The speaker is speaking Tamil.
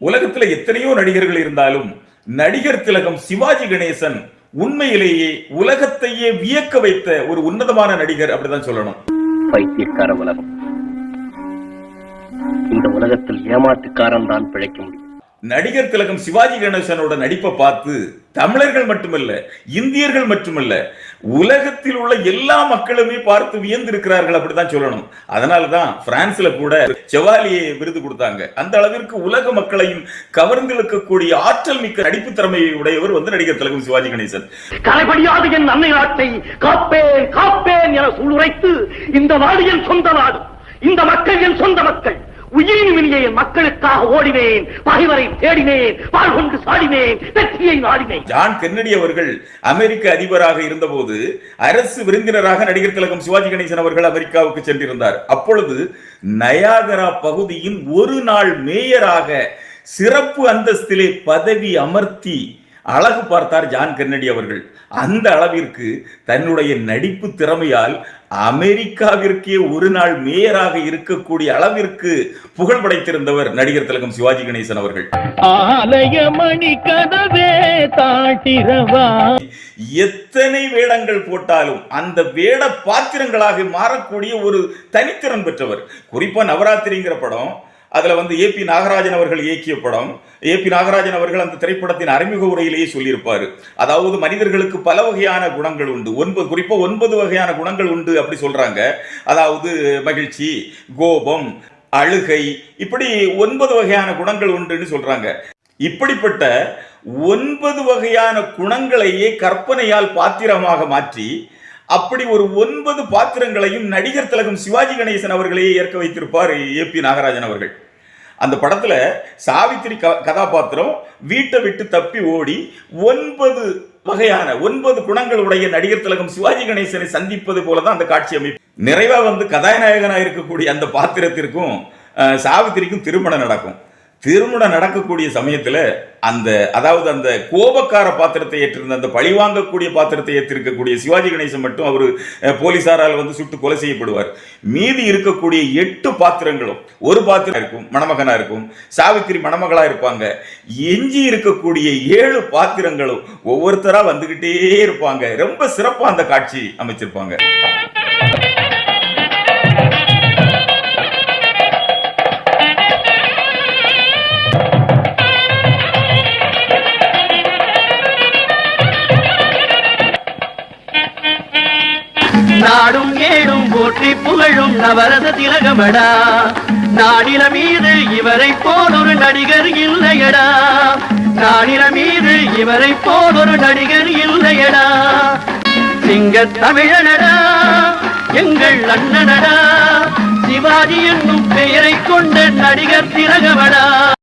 உலகத்துல எத்தனையோ நடிகர்கள் இருந்தாலும் நடிகர் திலகம் சிவாஜி கணேசன் உண்மையிலேயே உலகத்தையே வியக்க வைத்த ஒரு உன்னதமான நடிகர் அப்படிதான் சொல்லணும். பைத்தியக்கார உலகம். இந்த உலகத்தில் ஏமாற்றுக்காரன் தான் பிழைக்க முடியும். நடிகர் திலகம் சிவாஜி கணேசனோட நடிப்பை பார்த்து தமிழர்கள் மட்டுமல்ல இந்தியர்கள் மட்டுமல்ல உலகத்தில் உள்ள எல்லா மக்களுமே பார்த்து வியந்திருக்கிறார்கள் அப்படிதான் சொல்லணும். அதனாலதான் பிரான்ஸ்ல கூட செவாலியை விருது கொடுத்தாங்க. அந்த அளவிற்கு உலக மக்களையும் கவர்ந்திழுக்கக்கூடிய ஆற்றல் மிக்க நடிப்பு திறமையை உடையவர் வந்து நடிகர் திலகம் சிவாஜி கணேசன். கலைபடியாது என் அன்னை நாட்டை காப்பேன் காப்பேன் என சூளுரைத்து இந்த நாடு என் சொந்த நாடு இந்த மக்கள் என் சொந்த மக்கள். ஓடினேன் மக்களுக்காக ஓடினேன் பகைவரை தேடினேன் வாழ் சாடினேன் வெற்றியை நாடினேன். ஜான் கென்னடி அவர்கள் அமெரிக்க அதிபராக இருந்தபோது அரசு விருந்தினராக நடிகர் திலகம் சிவாஜி கணேசன் அவர்கள் அமெரிக்காவுக்கு சென்றிருந்தார். அப்பொழுது நயாகரா பகுதியின் ஒரு நாள் மேயராக சிறப்பு அந்தஸ்திலே பதவி அமர்த்தி அழகு பார்த்தார் ஜான் கென்னடி அவர்கள். அந்த அளவிற்கு தன்னுடைய நடிப்பு திறமையால் அமெரிக்காவிற்கே ஒரு நாள் மேயராக இருக்கக்கூடிய அளவிற்கு புகழ் படைத்திருந்தவர் நடிகர் திலகம் சிவாஜி கணேசன் அவர்கள். எத்தனை வேடங்கள் போட்டாலும் அந்த வேட பாத்திரங்களாக மாறக்கூடிய ஒரு தனித்திறன் பெற்றவர். குறிப்பா நவராத்திரிங்கிற படம் அதில் வந்து ஏபி நாகராஜன் அவர்கள் இயக்கிய படம். ஏபி நாகராஜன் அவர்கள் அந்த திரைப்படத்தின் அறிமுக உரையிலேயே சொல்லியிருப்பார். அதாவது மனிதர்களுக்கு பல வகையான குணங்கள் உண்டு. ஒன்பது குறிப்பாக ஒன்பது வகையான குணங்கள் உண்டு அப்படி சொல்கிறாங்க அதாவது மகிழ்ச்சி கோபம் அழுகை இப்படி ஒன்பது வகையான குணங்கள் உண்டுன்னு சொல்கிறாங்க இப்படிப்பட்ட ஒன்பது வகையான குணங்களையே கற்பனையால் பாத்திரமாக மாற்றி அப்படி ஒரு ஒன்பது பாத்திரங்களையும் நடிகர் திலகம் சிவாஜி கணேசன் அவர்களையே ஏற்க வைத்திருப்பார் ஏ பி நாகராஜன் அவர்கள். அந்த படத்தில் சாவித்திரி க- கதாபாத்திரம் வீட்டை விட்டு தப்பி ஓடி ஒன்பது வகையான ஒன்பது குணங்கள் உடைய நடிகர் திலகம் சிவாஜி கணேசனை சந்திப்பது போல தான் அந்த காட்சி அமைப்பு. நிறைவாக வந்து கதாநாயகனாக இருக்கக்கூடிய அந்த பாத்திரத்திற்கும் சாவித்திரிக்கும் திருமணம் நடக்கும். திருமணம் நடக்கக்கூடிய சமயத்தில் அந்த அதாவது அந்த கோபக்கார பாத்திரத்தை ஏற்றிருந்த அந்த பழிவாங்கக்கூடிய பாத்திரத்தை ஏற்றிருக்கக்கூடிய சிவாஜி கணேசன் மட்டும் அவர் போலீசாரால் வந்து சுட்டு கொலை செய்யப்படுவார். மீதி இருக்கக்கூடிய எட்டு பாத்திரங்களும் ஒரு பாத்திரம் இருக்கும் மணமகனா இருக்கும் சாவித்திரி மணமகளா இருப்பாங்க. எஞ்சி இருக்கக்கூடிய ஏழு பாத்திரங்களும் ஒவ்வொருத்தரா வந்துகிட்டே இருப்பாங்க. ரொம்ப சிறப்பாக அந்த காட்சி அமைச்சிருப்பாங்க. நாடும் ஏடும் போற்றி புகழும் நவரத திலகமடா. நாடில மீது இவரை போலொரு நடிகர் இல்லையடா. நாடில மீது இவரை போலொரு நடிகர் இல்லையடா. சிங்க தமிழனடா எங்கள் அண்ணனடா. சிவாஜி என்னும் பெயரை கொண்ட நடிகர் திலகமடா.